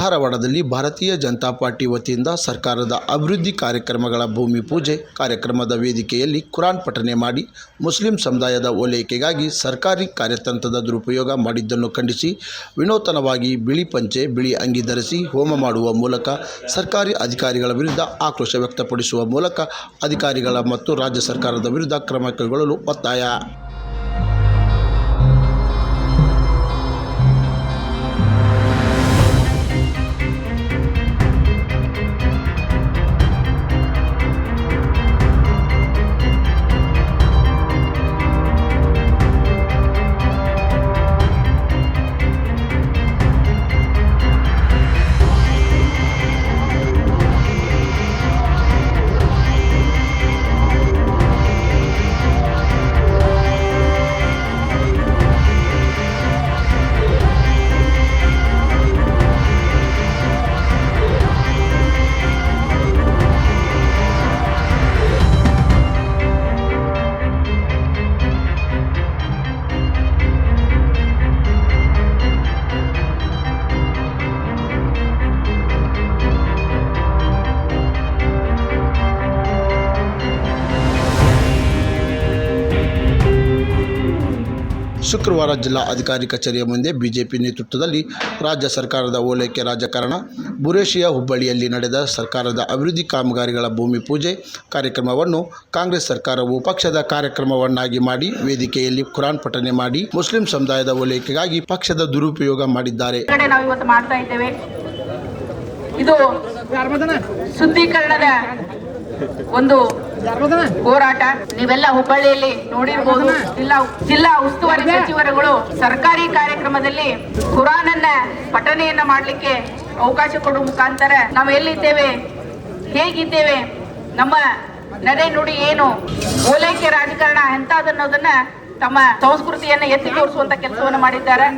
ಧಾರವಾಡದಲ್ಲಿ ಭಾರತೀಯ ಜನತಾ ಪಾರ್ಟಿ ವತಿಯಿಂದ ಸರ್ಕಾರದ ಅಭಿವೃದ್ಧಿ ಕಾರ್ಯಕ್ರಮಗಳ ಭೂಮಿ ಪೂಜೆ ಕಾರ್ಯಕ್ರಮದ ವೇದಿಕೆಯಲ್ಲಿ ಕುರಾನ್ ಪಠನೆ ಮಾಡಿ ಮುಸ್ಲಿಂ ಸಮುದಾಯದ ಓಲೈಕೆಗಾಗಿ ಸರ್ಕಾರಿ ಕಾರ್ಯತಂತ್ರದ ದುರುಪಯೋಗ ಮಾಡಿದ್ದನ್ನು ಖಂಡಿಸಿ ವಿನೂತನವಾಗಿ ಬಿಳಿ ಪಂಚೆ, ಬಿಳಿ ಅಂಗಿ ಧರಿಸಿ ಹೋಮ ಮಾಡುವ ಮೂಲಕ ಸರ್ಕಾರಿ ಅಧಿಕಾರಿಗಳ ವಿರುದ್ಧ ಆಕ್ರೋಶ ವ್ಯಕ್ತಪಡಿಸುವ ಮೂಲಕ ಅಧಿಕಾರಿಗಳ ಮತ್ತು ರಾಜ್ಯ ಸರ್ಕಾರದ ವಿರುದ್ಧ ಕ್ರಮ ಕೈಗೊಳ್ಳಲು ಒತ್ತಾಯ. ಶುಕ್ರವಾರ ಜಿಲ್ಲಾ ಅಧಿಕಾರಿ ಕಚೇರಿಯ ಮುಂದೆ ಬಿಜೆಪಿ ನೇತೃತ್ವದಲ್ಲಿ ರಾಜ್ಯ ಸರ್ಕಾರದ ಓಲೈಕೆ ರಾಜಕಾರಣ. ಬುರೇಶಿಯ ಹುಬ್ಬಳ್ಳಿಯಲ್ಲಿ ನಡೆದ ಸರ್ಕಾರದ ಅಭಿವೃದ್ಧಿ ಕಾಮಗಾರಿಗಳ ಭೂಮಿ ಪೂಜೆ ಕಾರ್ಯಕ್ರಮವನ್ನು ಕಾಂಗ್ರೆಸ್ ಸರ್ಕಾರವು ಪಕ್ಷದ ಕಾರ್ಯಕ್ರಮವನ್ನಾಗಿ ಮಾಡಿ, ವೇದಿಕೆಯಲ್ಲಿ ಕುರಾನ್ ಪಠನೆ ಮಾಡಿ, ಮುಸ್ಲಿಂ ಸಮುದಾಯದ ಓಲೈಕೆಗಾಗಿ ಪಕ್ಷದ ದುರುಪಯೋಗ ಮಾಡಿದ್ದಾರೆ. ಇದು ಒಂದು ಹೋರಾಟ. ನೀವೆಲ್ಲ ಹುಬ್ಬಳ್ಳಿಯಲ್ಲಿ ನೋಡಿರ್ಬೋದು. ಜಿಲ್ಲಾ ಜಿಲ್ಲಾ ಉಸ್ತುವಾರಿ ಸಚಿವರುಗಳು ಸರ್ಕಾರಿ ಕಾರ್ಯಕ್ರಮದಲ್ಲಿ ಕುರಾನನ್ನ ಪಠನೆಯನ್ನ ಮಾಡಲಿಕ್ಕೆ ಅವಕಾಶ ಕೊಡುವ ಮುಖಾಂತರ ನಾವು ಎಲ್ಲಿದ್ದೇವೆ? ಹೇಗಿದ್ದೇವೆ? ನಮ್ಮ ನಡೆ ನುಡಿ ಏನು? ಓಲೈಕೆ ರಾಜಕಾರಣ ಎಂತಾದನ್ನೋದನ್ನ ತಮ್ಮ ಸಂಸ್ಕೃತಿಯನ್ನ ಎತ್ತಿ ತೋರಿಸುವಂತ ಕೆಲಸವನ್ನು ಮಾಡಿದ್ದಾರೆ.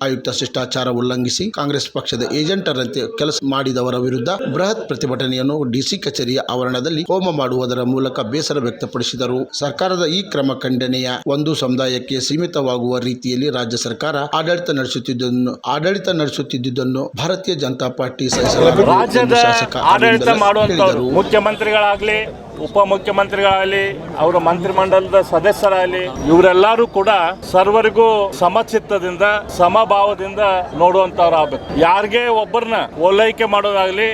ಆಯುಕ್ತ ಶಿಷ್ಟಾಚಾರ ಉಲ್ಲಂಘಿಸಿ ಕಾಂಗ್ರೆಸ್ ಪಕ್ಷದ ಏಜೆಂಟರಂತೆ ಕೆಲಸ ಮಾಡಿದವರ ವಿರುದ್ಧ ಬೃಹತ್ ಪ್ರತಿಭಟನೆಯನ್ನು ಡಿಸಿ ಕಚೇರಿಯ ಆವರಣದಲ್ಲಿ ಹೋಮ ಮಾಡುವುದರ ಮೂಲಕ ಬೇಸರ ವ್ಯಕ್ತಪಡಿಸಿದರು. ಸರ್ಕಾರದ ಈ ಕ್ರಮ ಖಂಡನೆಯ ಒಂದು ಸಮುದಾಯಕ್ಕೆ ಸೀಮಿತವಾಗುವ ರೀತಿಯಲ್ಲಿ ರಾಜ್ಯ ಸರ್ಕಾರ ಆಡಳಿತ ನಡೆಸುತ್ತಿದ್ದನ್ನು ಆಡಳಿತ ನಡೆಸುತ್ತಿದ್ದುದನ್ನು ಭಾರತೀಯ ಜನತಾ ಪಾರ್ಟಿ ಸಹಿಸಲಾಗದು ಶಾಸಕ ಮುಖ್ಯಮಂತ್ರಿಗಳಾಗಲಿ ಉಪಮುಖ್ಯಮಂತ್ರಿಗಳಾಗಲಿ, ಅವರ ಮಂತ್ರಿಮಂಡಲದ ಸದಸ್ಯರಾಗಲಿ, ಇವರೆಲ್ಲರೂ ಕೂಡ ಸರ್ವರಿಗೂ ಸಮಚಿತ್ತದಿಂದ, ಸಮಭಾವದಿಂದ ನೋಡುವಂತವ್ರಾಗಬೇಕು ಯಾರಿಗೆ ಒಬ್ಬರನ್ನ ಓಲೈಕೆ ಮಾಡೋದಾಗ್ಲಿ,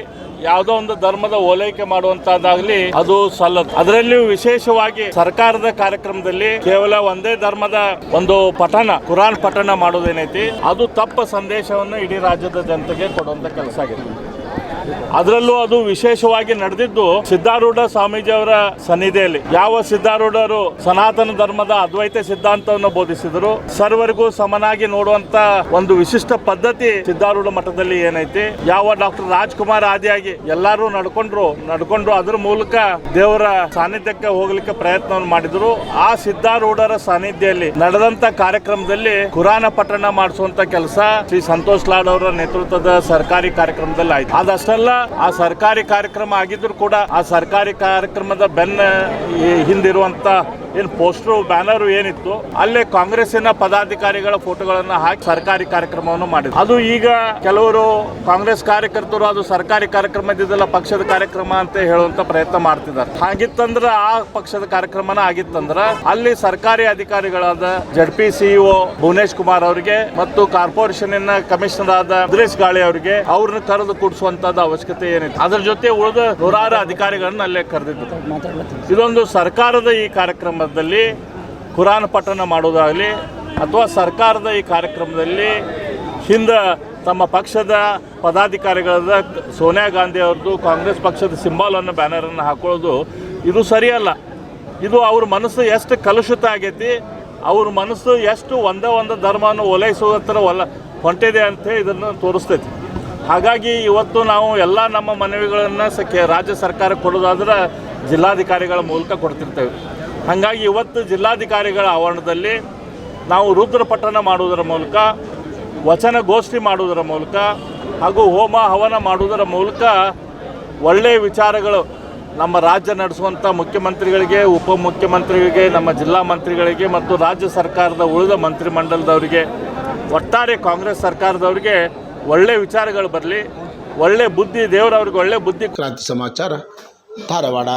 ಯಾವುದೋ ಒಂದು ಧರ್ಮದ ಓಲೈಕೆ ಮಾಡುವಂತದ್ದಾಗ್ಲಿ ಅದು ಸಲ್ಲದು. ಅದರಲ್ಲಿಯೂ ವಿಶೇಷವಾಗಿ ಸರ್ಕಾರದ ಕಾರ್ಯಕ್ರಮದಲ್ಲಿ ಕೇವಲ ಒಂದೇ ಧರ್ಮದ ಒಂದು ಪಠಣ, ಕುರಾನ್ ಪಠಣ ಮಾಡೋದೇನೈತಿ, ಅದು ತಪ್ಪ ಸಂದೇಶವನ್ನು ಇಡೀ ರಾಜ್ಯದ ಜನತೆಗೆ ಕೊಡುವಂತ ಕೆಲಸ ಆಗಿದೆ. ಅದರಲ್ಲೂ ಅದು ವಿಶೇಷವಾಗಿ ನಡೆದಿದ್ದು ಸಿದ್ಧಾರೂಢ ಸ್ವಾಮೀಜಿ ಅವರ ಸನ್ನಿಧಿಯಲ್ಲಿ. ಯಾವ ಸಿದ್ಧಾರೂಢರು ಸನಾತನ ಧರ್ಮದ ಅದ್ವೈತ ಸಿದ್ಧಾಂತವನ್ನು ಬೋಧಿಸಿದರು, ಸರ್ವರಿಗೂ ಸಮನಾಗಿ ನೋಡುವಂತ ಒಂದು ವಿಶಿಷ್ಟ ಪದ್ಧತಿ ಸಿದ್ಧಾರೂಢ ಮಠದಲ್ಲಿ ಏನೈತಿ, ಯಾವ ಡಾಕ್ಟರ್ ರಾಜ್ಕುಮಾರ್ ಆದಿಯಾಗಿ ಎಲ್ಲರೂ ನಡ್ಕೊಂಡ್ರು, ನಡ್ಕೊಂಡು ಅದ್ರ ಮೂಲಕ ದೇವರ ಸಾನ್ನಿಧ್ಯಕ್ಕೆ ಹೋಗ್ಲಿಕ್ಕೆ ಪ್ರಯತ್ನವನ್ನು ಮಾಡಿದ್ರು. ಆ ಸಿದ್ಧಾರೂಢರ ಸಾನ್ನಿಧ್ಯದಲ್ಲಿ ನಡೆದಂತ ಕಾರ್ಯಕ್ರಮದಲ್ಲಿ ಕುರಾನ ಪಠಣ ಮಾಡಿಸುವಂತ ಕೆಲಸ ಶ್ರೀ ಸಂತೋಷ್ ಲಾಡ್ ಅವರ ನೇತೃತ್ವದ ಸರ್ಕಾರಿ ಕಾರ್ಯಕ್ರಮದಲ್ಲಿ ಆಯ್ತು. ಅದಷ್ಟಲ್ಲ ಆ ಸರ್ಕಾರಿ ಕಾರ್ಯಕ್ರಮ ಆಗಿದ್ರು ಕೂಡ ಆ ಸರ್ಕಾರಿ ಕಾರ್ಯಕ್ರಮದ ಬೆನ್ನ ಹಿಂದಿರುವಂತ ಏನ್ ಪೋಸ್ಟರ್ ಬ್ಯಾನರ್ ಏನಿತ್ತು ಅಲ್ಲೇ ಕಾಂಗ್ರೆಸ್ಸಿನ ಪದಾಧಿಕಾರಿಗಳ ಫೋಟೋಗಳನ್ನ ಹಾಕಿ ಸರ್ಕಾರಿ ಕಾರ್ಯಕ್ರಮವನ್ನು ಮಾಡಿದ್ರು. ಅದು ಈಗ ಕೆಲವರು ಕಾಂಗ್ರೆಸ್ ಕಾರ್ಯಕರ್ತರು ಅದು ಸರ್ಕಾರಿ ಕಾರ್ಯಕ್ರಮ ಇದ್ದಿದ್ದಲ್ಲ ಪಕ್ಷದ ಕಾರ್ಯಕ್ರಮ ಅಂತ ಹೇಳುವಂತ ಪ್ರಯತ್ನ ಮಾಡ್ತಿದ್ದಾರೆ. ಹಾಗಿತ್ತಂದ್ರ ಆ ಪಕ್ಷದ ಕಾರ್ಯಕ್ರಮನ ಆಗಿತ್ತಂದ್ರ ಅಲ್ಲಿ ಸರ್ಕಾರಿ ಅಧಿಕಾರಿಗಳಾದ Z P CEO Bhuvanesh Kumar ಅವರಿಗೆ ಮತ್ತು ಕಾರ್ಪೊರೇಷನ್ ಕಮಿಷನರ್ ಆದ ಸುರೇಶ್ ಗಾಳಿ ಅವರಿಗೆ ಅವ್ರನ್ನ ಕರೆದು ಕೂಡಿಸುವಂತದ ಅವಶ್ಯಕತೆ ಏನಿತ್ತು. ಅದ್ರ ಜೊತೆ ಉಳಿದ ನೂರಾರು ಅಧಿಕಾರಿಗಳನ್ನ ಅಲ್ಲೇ ಕರೆದಿದ್ದರು. ಇದೊಂದು ಸರ್ಕಾರದ ಈ ಕಾರ್ಯಕ್ರಮದಲ್ಲಿ ಕುರಾನ್ ಪಠನ ಮಾಡೋದಾಗಲಿ ಅಥವಾ ಸರ್ಕಾರದ ಈ ಕಾರ್ಯಕ್ರಮದಲ್ಲಿ ಹಿಂದೆ ತಮ್ಮ ಪಕ್ಷದ ಪದಾಧಿಕಾರಿಗಳಾದ ಸೋನಿಯಾ ಗಾಂಧಿ ಅವ್ರದ್ದು, ಕಾಂಗ್ರೆಸ್ ಪಕ್ಷದ ಸಿಂಬಾಲನ್ನು ಬ್ಯಾನರನ್ನು ಹಾಕೊಳ್ಳೋದು ಇದು ಸರಿಯಲ್ಲ. ಇದು ಅವ್ರ ಮನಸ್ಸು ಎಷ್ಟು ಕಲುಷಿತ ಆಗೈತಿ, ಅವ್ರ ಮನಸ್ಸು ಎಷ್ಟು ಒಂದೇ ಒಂದು ಧರ್ಮವನ್ನು ಓಲೈಸುವ ಒಲ ಹೊಂಟಿದೆ ಅಂತ ಇದನ್ನು ತೋರಿಸ್ತೈತಿ. ಹಾಗಾಗಿ ಇವತ್ತು ನಾವು ಎಲ್ಲ ನಮ್ಮ ಮನವಿಗಳನ್ನು ರಾಜ್ಯ ಸರ್ಕಾರಕ್ಕೆ ಕೊಡೋದಾದ್ರೆ ಜಿಲ್ಲಾಧಿಕಾರಿಗಳ ಮೂಲಕ ಕೊಡ್ತಿರ್ತೇವೆ. ಹಾಗಾಗಿ ಇವತ್ತು ಜಿಲ್ಲಾಧಿಕಾರಿಗಳ ಆವರಣದಲ್ಲಿ ನಾವು ರುದ್ರಪಠನ ಮಾಡುವುದರ ಮೂಲಕ, ವಚನ ಗೋಷ್ಠಿ ಮಾಡುವುದರ ಮೂಲಕ ಹಾಗೂ ಹೋಮ ಹವನ ಮಾಡುವುದರ ಮೂಲಕ ಒಳ್ಳೆಯ ವಿಚಾರಗಳು ನಮ್ಮ ರಾಜ್ಯ ನಡೆಸುವಂಥ ಮುಖ್ಯಮಂತ್ರಿಗಳಿಗೆ ಉಪಮುಖ್ಯಮಂತ್ರಿಗಳಿಗೆ ನಮ್ಮ ಜಿಲ್ಲಾ ಮಂತ್ರಿಗಳಿಗೆ ಮತ್ತು ರಾಜ್ಯ ಸರ್ಕಾರದ ಉಳಿದ ಮಂತ್ರಿಮಂಡಲದವರಿಗೆ, ಒಟ್ಟಾರೆ ಕಾಂಗ್ರೆಸ್ ಸರ್ಕಾರದವರಿಗೆ ಒಳ್ಳೆಯ ವಿಚಾರಗಳು ಬರಲಿ, ಒಳ್ಳೆ ಬುದ್ಧಿ, ದೇವರವ್ರಿಗೆ ಒಳ್ಳೆ ಬುದ್ಧಿ. ಕ್ರಾಂತಿ ಸಮಾಚಾರ, ಧಾರವಾಡ.